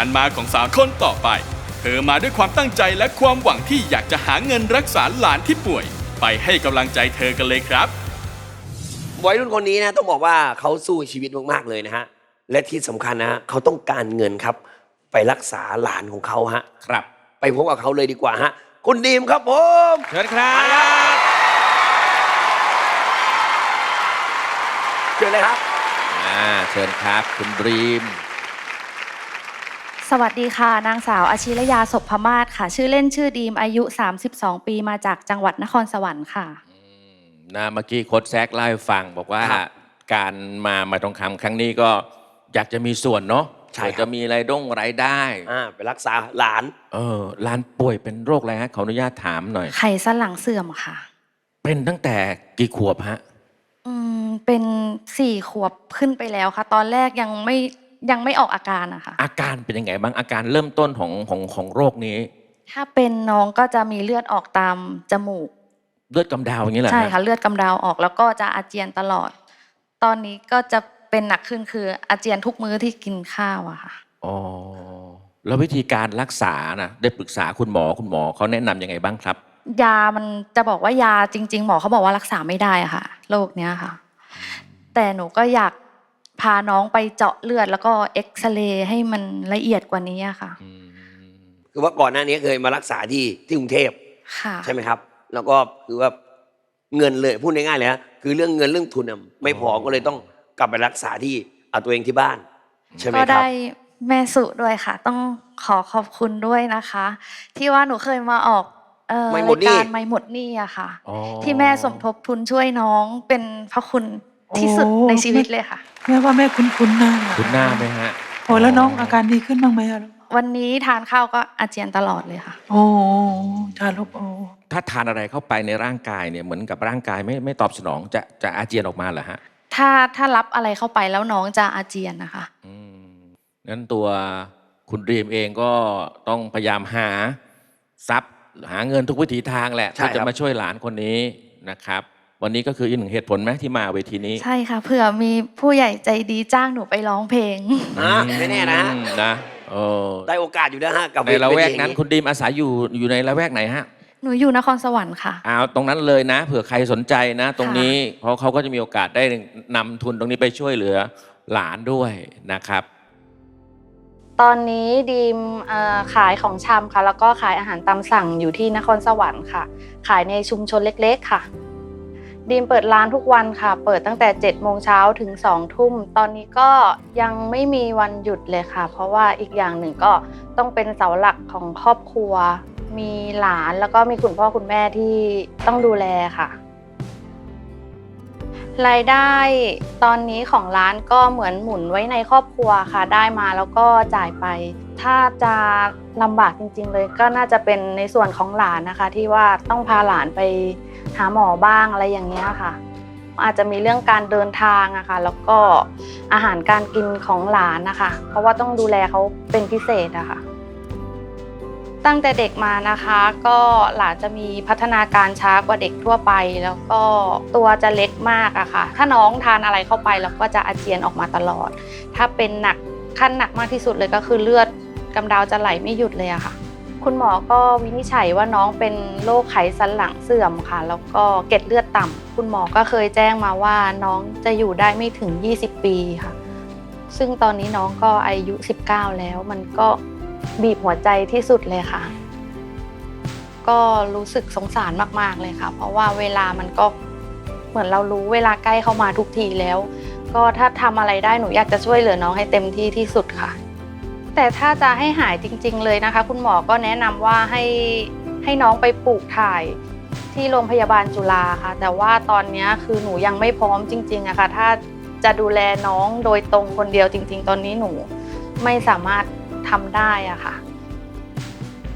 การมาของสาวคนต่อไป เธอมาด้วยความตั้งใจและความหวังที่อยากจะหาเงินรักษาหลานที่ป่วย ไปให้กำลังใจเธอกันเลยครับ วัยรุ่นคนนี้นะต้องบอกว่าเขาสู้ชีวิตมากๆเลยนะฮะ และที่สำคัญนะฮะเขาต้องการเงินครับ ไปรักษาหลานของเขาฮะ ครับ ไปพบกับเขาเลยดีกว่าฮะ คุณดีมครับผมเชิญครับเชิญเลยครับ อ่าเชิญครับ คุณดรีม สวัสดีค่ะ นางสาวอาชิรยาศพพมาศค่ะ ชื่อเล่นชื่อดีมอายุ 32 ปีมาจากจังหวัดนครสวรรค์ค่ะนะเมื่อกี้โค้ชแซกเล่าให้ฟังบอกว่าครับการมามาทองคำครั้งนี้ก็อยากจะมีส่วนเนาะใช่ครับเผื่อจะมีรายด้งรายได้อ่าไปรักษาหลาน เออหลานป่วยเป็นโรคอะไรฮะขออนุญาตถามหน่อยไขสันหลังเสื่อมค่ะ เป็นตั้งแต่กี่ขวบฮะอืมเป็นสี่ขวบขึ้นไปแล้วค่ะ ตอนแรกยังไม่ ยังไม่ออกอาการอะค่ะอาการเป็นยังไงบ้างอาการเริ่มต้นของของของโรคนี้ ถ้าเป็นน้องก็จะมีเลือดออกตามจมูกเลือดกำเดาอย่างนี้แหละใช่ค่ะเลือดกำเดาออกแล้วก็จะอาเจียนตลอด ตอนนี้ก็จะเป็นหนักขึ้นคืออาเจียนทุกมื้อที่กินข้าวอะค่ะอ๋อแล้ววิธีการรักษานะได้ปรึกษาคุณหมอคุณหมอเขาแนะนำยังไงบ้างครับ ยามันจะบอกว่ายาจริง ๆ หมอเขาบอกว่ารักษาไม่ได้อะค่ะโรคเนี้ยค่ะ แต่หนูก็อยาก พาน้องไปเจาะเลือดแล้วก็เอ็กซเรย์ให้มันละเอียดกว่านี้อะค่ะ คือว่าก่อนหน้านี้เคยมารักษาที่ที่กรุงเทพค่ะ ใช่ไหมครับ แล้วก็คือว่าเงินเลยพูดง่ายๆเลยฮะคือเรื่องเงินเรื่องทุนอะไม่พอก็เลยต้องกลับไปรักษาที่เอาตัวเองที่บ้าน ใช่ไหมก็ครับ ได้แม่สุด้วยค่ะ ต้องขอขอบคุณด้วยนะคะ ที่ว่าหนูเคยมาออกเอ่อไม่หมราดยหนี้การไม่หมดหนี้อะค่ะ อ๋อ ที่แม่สมทบทุนช่วยน้องเป็นพระคุณที่สุดโอ้ในชีวิตเลยค่ะ แม่ว่าแม่คุ้นคุ้นๆหน้าคุณหน้าไหมฮะโอ้แล้วน้องอาการดีขึ้นบ้างไหมอะวันนี้ทานข้าวก็อาเจียนตลอดเลยค่ะ โอ้ทารกโอ้ถ้าทานอะไรเข้าไปในร่างกายเนี่ยเหมือนกับร่างกายไม่ไม่ตอบสนองจะจะอาเจียนออกมาเหรอฮะถ้าถ้ารับอะไรเข้าไปแล้วน้องจะอาเจียนนะคะอืมงั้นตัวคุณดรีมเองก็ต้องพยายามหาทรัพย์หาเงินทุกวิถีทางแหละใช่เพื่อคจะรับมาช่วยหลานคนนี้นะครับ วันนี้ก็คืออีกหนึ่งเหตุผลไหมที่มาเวทีนี้ใช่ค่ะ เผื่อมีผู้ใหญ่ใจดีจ้างหนูไปร้องเพลงอ่าไม่แน่นะฮะอืมนะเออได้โอกาสอยู่แล้วฮะกับในละแวกเทีนั้นอย่างคุณดีมอาศัยอยู่อยู่ในละแวกไหนฮะหนูอยู่นครสวรรค์ค่ะ เอาตรงนั้นเลยนะ เผื่อใครสนใจนะ ตรงนี้เพราะเขาก็จะมีโอกาสได้นำทุนตรงนี้ไปช่วยเหลือหลานด้วยนะครับ ตอนนี้ดีมเอ่อขายของชำค่ะ แล้วก็ขายอาหารตามสั่งอยู่ที่นครสวรรค์ค่ะ ขายในชุมชนเล็กๆค่ะ ดีมเปิดร้านทุกวันค่ะ เปิดตั้งแต่7จ็ดโมงเช้าถึง2องทุ่ม ตอนนี้ก็ยังไม่มีวันหยุดเลยค่ะ เพราะว่าอีกอย่างหนึ่งก็ต้องเป็นเสาหลักของครอบครัว มีหลานแล้วก็มีคุณพ่อคุณแม่ที่ต้องดูแลค่ะรายได้ตอนนี้ของร้านก็เหมือนหมุนไว้ในครอบครัวค่ะ ได้มาแล้วก็จ่ายไป ถ้าจะ ลำบากจริง ๆ เลยก็น่าจะเป็นในส่วนของหลานนะคะ ที่ว่าต้องพาหลานไปหาหมอบ้างอะไรอย่างเงี้ยค่ะ อาจจะมีเรื่องการเดินทางอะค่ะแล้วก็อาหารการกินของหลานนะคะ เพราะว่าต้องดูแลเขาเป็นพิเศษอะค่ะ ตั้งแต่เด็กมานะคะ ก็หลานจะมีพัฒนาการช้ากว่าเด็กทั่วไป แล้วก็ตัวจะเล็กมากอะค่ะ ถ้าน้องทานอะไรเข้าไปแล้วก็จะอาเจียนออกมาตลอด ถ้าเป็นหนักขั้นหนักมากที่สุดเลยก็คือเลือด กำเดาจะไหลไม่หยุดเลยอะค่ะ คุณหมอก็วินิจฉัยว่าน้องเป็นโรคไขสันหลังเสื่อมค่ะ แล้วก็เกล็ดเลือดต่ำคุณหมอก็เคยแจ้งมาว่าน้องจะอยู่ได้ไม่ถึง 20 ปีค่ะ ซึ่งตอนนี้น้องก็อายุ 19 แล้ว มันก็บีบหัวใจที่สุดเลยค่ะ ก็รู้สึกสงสารมากๆเลยค่ะ เพราะว่าเวลามันก็เหมือนเรารู้เวลาใกล้เข้ามาทุกทีแล้ว ก็ถ้าทำอะไรได้หนูอยากจะช่วยเหลือน้องให้เต็มที่ที่สุดค่ะ แต่ถ้าจะให้หายจริง ๆ เลยนะคะ คุณหมอก็แนะนำว่าให้ให้น้องไปปลูกถ่ายที่โรงพยาบาลจุฬาค่ะ แต่ว่าตอนนี้คือหนูยังไม่พร้อมจริงๆอะค่ะ ถ้าจะดูแลน้องโดยตรงคนเดียวจริง ๆ ตอนนี้หนูไม่สามารถทำได้อะค่ะ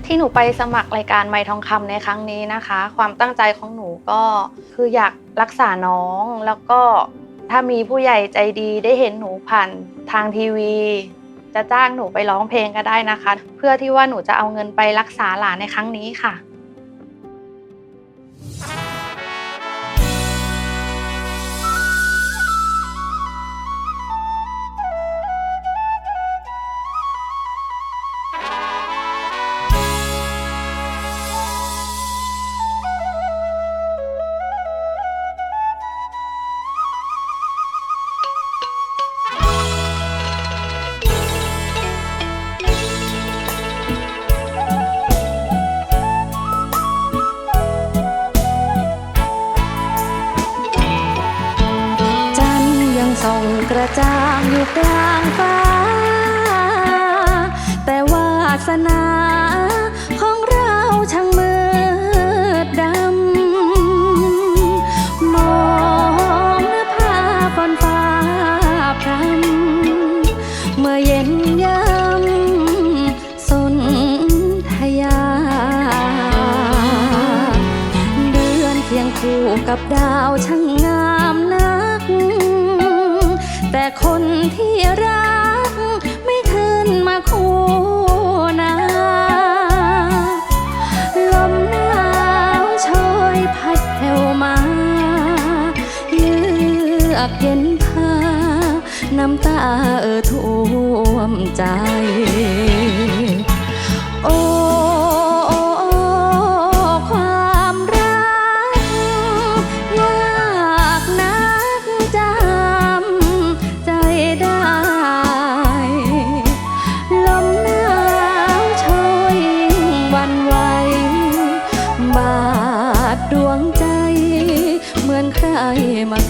ที่หนูไปสมัครรายการไมทองคำในครั้งนี้นะคะ ความตั้งใจของหนูก็คืออยากรักษาน้องแล้วก็ถ้ามีผู้ใหญ่ใจดีได้เห็นหนูผ่านทางทีวี จะจ้างหนูไปร้องเพลงก็ได้นะคะ เพื่อที่ว่าหนูจะเอาเงินไปรักษาหลานในครั้งนี้ค่ะ ระจ่างอยู่กลางฟ้า แต่วาสนา ที่รัก ไม่ขึ้นมาคู่นาลมหนาวโชยพัดแผ่วมาเยือกเย็นพาน้ำตาเออท่วมใจ โอ้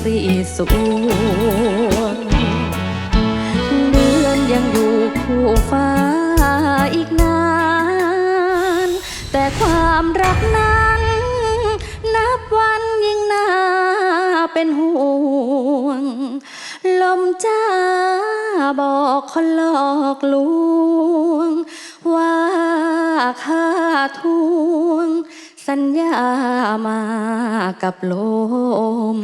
สีสวงเดือนยังอยู่คู่ฟ้าอีกนาน แต่ความรักนั้น นับวันยิ่งน่าเป็นห่วง ลมจ้าบอกคนหลอกลวง ว่าค่าทวงสัญญามากับลม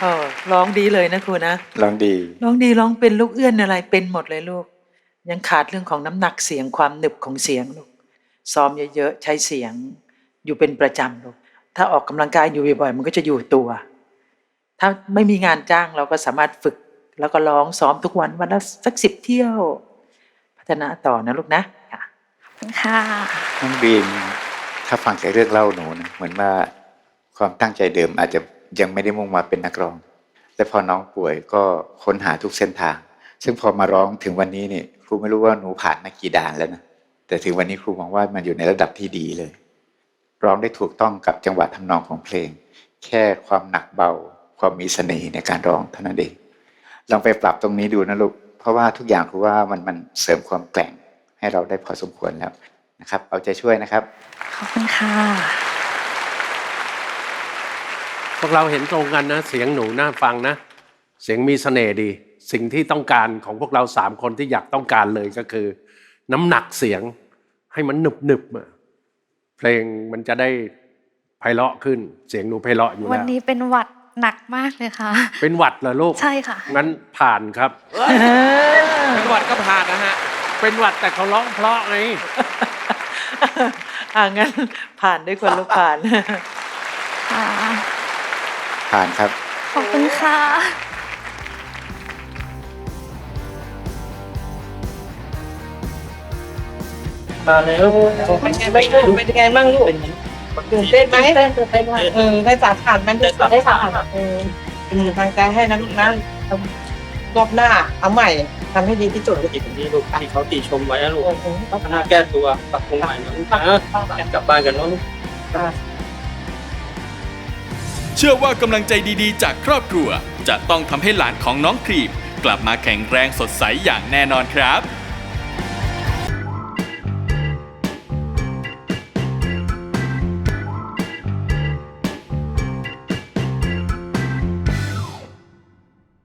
เออร้องดีเลยนะครูนะลองดีร้องดีร้องเป็นลูกเอื้อนอะไรเป็นหมดเลยลูก ยังขาดเรื่องของน้ำหนักเสียงความหนึบของเสียงลูกซ้อมเยอะๆใช้เสียงอยู่เป็นประจำลูกถ้าออกกำลังกายอยู่บ่อยๆมันก็จะอยู่ตัว ถ้าไม่มีงานจ้างเราก็สามารถฝึก แล้วก็ร้องซ้อมทุกวันวันละสักสิบเที่ยว พัฒนาต่อนะลูกนะค่ะค่ะน้องบีมถ้าฟังจากเรื่องเล่าหนูนะเหมือนว่าความตั้งใจเดิมอาจจะ ยังไม่ได้มุ่งมาเป็นนักร้อง แต่พอน้องป่วยก็ค้นหาทุกเส้นทาง ซึ่งพอมาร้องถึงวันนี้นี่ครูไม่รู้ว่าหนูผ่านมากี่ด่านแล้วนะแต่ถึงวันนี้ครูมองว่ามันอยู่ในระดับที่ดีเลย ร้องได้ถูกต้องกับจังหวะทำนองของเพลง แค่ความหนักเบา ความมีเสน่ห์ในการร้องเท่านั้นเองลองไปปรับตรงนี้ดูนะลูกเพราะว่าทุกอย่างครูว่ามันมันเสริมความแกร่งให้เราได้พอสมควรแล้วนะครับ เอาใจช่วยนะครับ ขอบคุณค่ะ พวกเราเห็นตรงกันนะ เสียงหนูน่าฟังนะ เสียงมีเสน่ห์ดี สิ่งที่ต้องการของพวกเราสามคนที่อยากต้องการเลยก็คือ น้ำหนักเสียงให้มันหนึบหนึบๆอะเพลงมันจะได้ไพเราะขึ้น เสียงหนูไพเราะอยู่วันแล้วนี้เป็นหวัดหนักมากเลยค่ะ เป็นหวัดเหรอลูกใช่ค่ะงั้นผ่านครับจังหวัดก็ผ่านนะฮะเป็นหวัดแต่เขาร้องเพราะไงอ่างั้นผ่านด้วยคนลูกผ่านค่ะ ผ่านครับ ขอบคุณค่ะ มาเลยลูกเป็นไงบ้างลูกเป็นไงบ้างลูกตื่นเต้นไหมตื่นเต้นตื่นเต้นเออได้สาขาดมันได้สาขาดเออเป็นกำลังใจให้นะลูกนะรอบหน้าเอาใหม่ทำให้ดีที่สุดลูกที่นี่ลูกที่เขาติชมไว้นะลูกพัฒนาแก้ตัวปรับปรุงใหม่นะลูกนะกลับบ้านกันเนาะลูก เชื่อว่ากำลังใจดีๆ จากครอบครัว จะต้องทำให้หลานของน้องครีม กลับมาแข็งแรงสดใสอย่างแน่นอนครับ